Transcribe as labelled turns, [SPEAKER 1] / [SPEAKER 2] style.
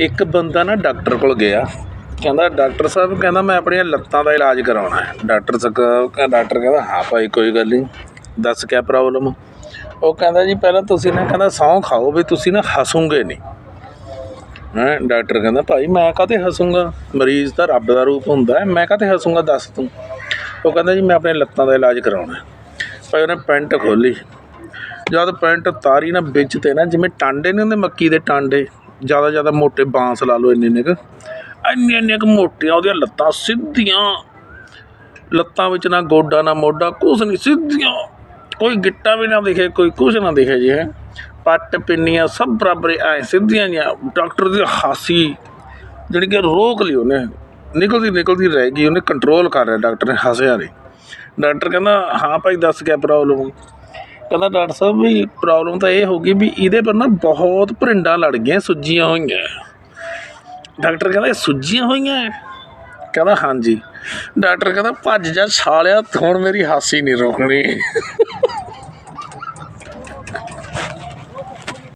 [SPEAKER 1] ਇੱਕ ਬੰਦਾ ਨਾ ਡਾਕਟਰ ਕੋਲ ਗਿਆ। ਕਹਿੰਦਾ, ਡਾਕਟਰ ਸਾਹਿਬ, ਕਹਿੰਦਾ ਮੈਂ ਆਪਣੀਆਂ ਲੱਤਾਂ ਦਾ ਇਲਾਜ ਕਰਾਉਣਾ ਹੈ। ਡਾਕਟਰ ਸਕ ਡਾਕਟਰ ਕਹਿੰਦਾ, ਹਾਂ ਭਾਈ, ਕੋਈ ਗੱਲ ਨਹੀਂ, ਦੱਸ ਕਿਆ ਪ੍ਰੋਬਲਮ ਉਹ ਕਹਿੰਦਾ, ਜੀ, ਪਹਿਲਾਂ ਤੁਸੀਂ ਨਾ ਕਹਿੰਦਾ, ਸਹੁੰ ਖਾਓ ਵੀ ਤੁਸੀਂ ਨਾ ਹੱਸੋਗੇ ਨਹੀਂ। ਹੈਂ, ਡਾਕਟਰ ਕਹਿੰਦਾ, ਭਾਈ, ਮੈਂ ਕਾਹਤੇ ਹੱਸੂੰਗਾ? ਮਰੀਜ਼ ਤਾਂ ਰੱਬ ਦਾ ਰੂਪ ਹੁੰਦਾ ਹੈ, ਮੈਂ ਕਾਹਤੇ ਹੱਸੂੰਗਾ, ਦੱਸ ਤੂੰ? ਉਹ ਕਹਿੰਦਾ, ਜੀ, ਮੈਂ ਆਪਣੇ ਲੱਤਾਂ ਦਾ ਇਲਾਜ ਕਰਾਉਣਾ ਭਾਈ, ਉਹਨੇ ਪੈਂਟ ਖੋਲੀ ਜਦ ਪੈਂਟ ਤਾਰੀ ਨਾ ਵਿੱਚ ਤੇ ਨਾ, ਜਿਵੇਂ ਟਾਂਡੇ ਨਹੀਂ ਹੁੰਦੇ, ਮੱਕੀ ਦੇ ਟਾਂਡੇ ਜ਼ਿਆਦਾ ਜ਼ਿਆਦਾ ਮੋਟੇ ਬਾਂਸ ਲਾ ਲਓ ਇੰਨੇ ਇੰਨੇ ਕੁ। ਇੰਨੇ ਇੰਨੀਆਂ ਕੁ ਮੋਟੀਆਂ ਉਹਦੀਆਂ ਲੱਤਾਂ ਸਿੱਧੀਆਂ। ਲੱਤਾਂ ਵਿੱਚ ਨਾ ਗੋਡਾ ਨਾ ਮੋਢਾ, ਕੁਛ ਨਹੀਂ, ਸਿੱਧੀਆਂ। ਕੋਈ ਗਿੱਟਾ ਵੀ ਨਾ ਦਿਖੇ, ਕੋਈ ਕੁਛ ਨਾ ਦਿਖੇ ਜੀ। ਹੈ ਪੱਟ ਪਿੰਨੀਆਂ ਸਭ ਬਰਾਬਰ ਐ ਸਿੱਧੀਆਂ ਜਿਹੀਆਂ। ਡਾਕਟਰ ਦੀ ਹਾਸੀ ਜਿਹੜੀ ਕਿ ਰੋਕ ਲਈ ਉਹਨੇ। ਨਿਕਲਦੀ ਨਿਕਲਦੀ ਰਹਿ ਗਈ, ਉਹਨੇ ਕੰਟਰੋਲ ਕਰ ਰਿਹਾ ਡਾਕਟਰ ਨੇ ਹੱਸਿਆ ਨਹੀਂ ਡਾਕਟਰ ਕਹਿੰਦਾ, ਹਾਂ ਭਾਈ, ਦੱਸ ਕਿਆ ਪ੍ਰੋਬਲਮ ਕਹਿੰਦਾ ਡਾਕਟਰ ਸਾਹਿਬ ਵੀ ਪ੍ਰੋਬਲਮ ਤਾਂ ਇਹ ਹੋ ਗਈ ਵੀ ਇਹਦੇ ਪਰ ਨਾ ਬਹੁਤ ਭਰਿੰਡਾਂ ਲੜ ਗਈਆਂ, ਸੁੱਜੀਆਂ ਹੋਈਆਂ। ਡਾਕਟਰ ਕਹਿੰਦਾ ਇਹ ਸੁੱਜੀਆਂ ਹੋਈਆਂ ਕਹਿੰਦਾ ਹਾਂਜੀ। ਡਾਕਟਰ ਕਹਿੰਦਾ ਭੱਜ ਜਾ ਛਾਲਿਆ, ਹੁਣ ਮੇਰੀ ਹਾਸੀ ਨਹੀਂ ਰੋਕਣੀ।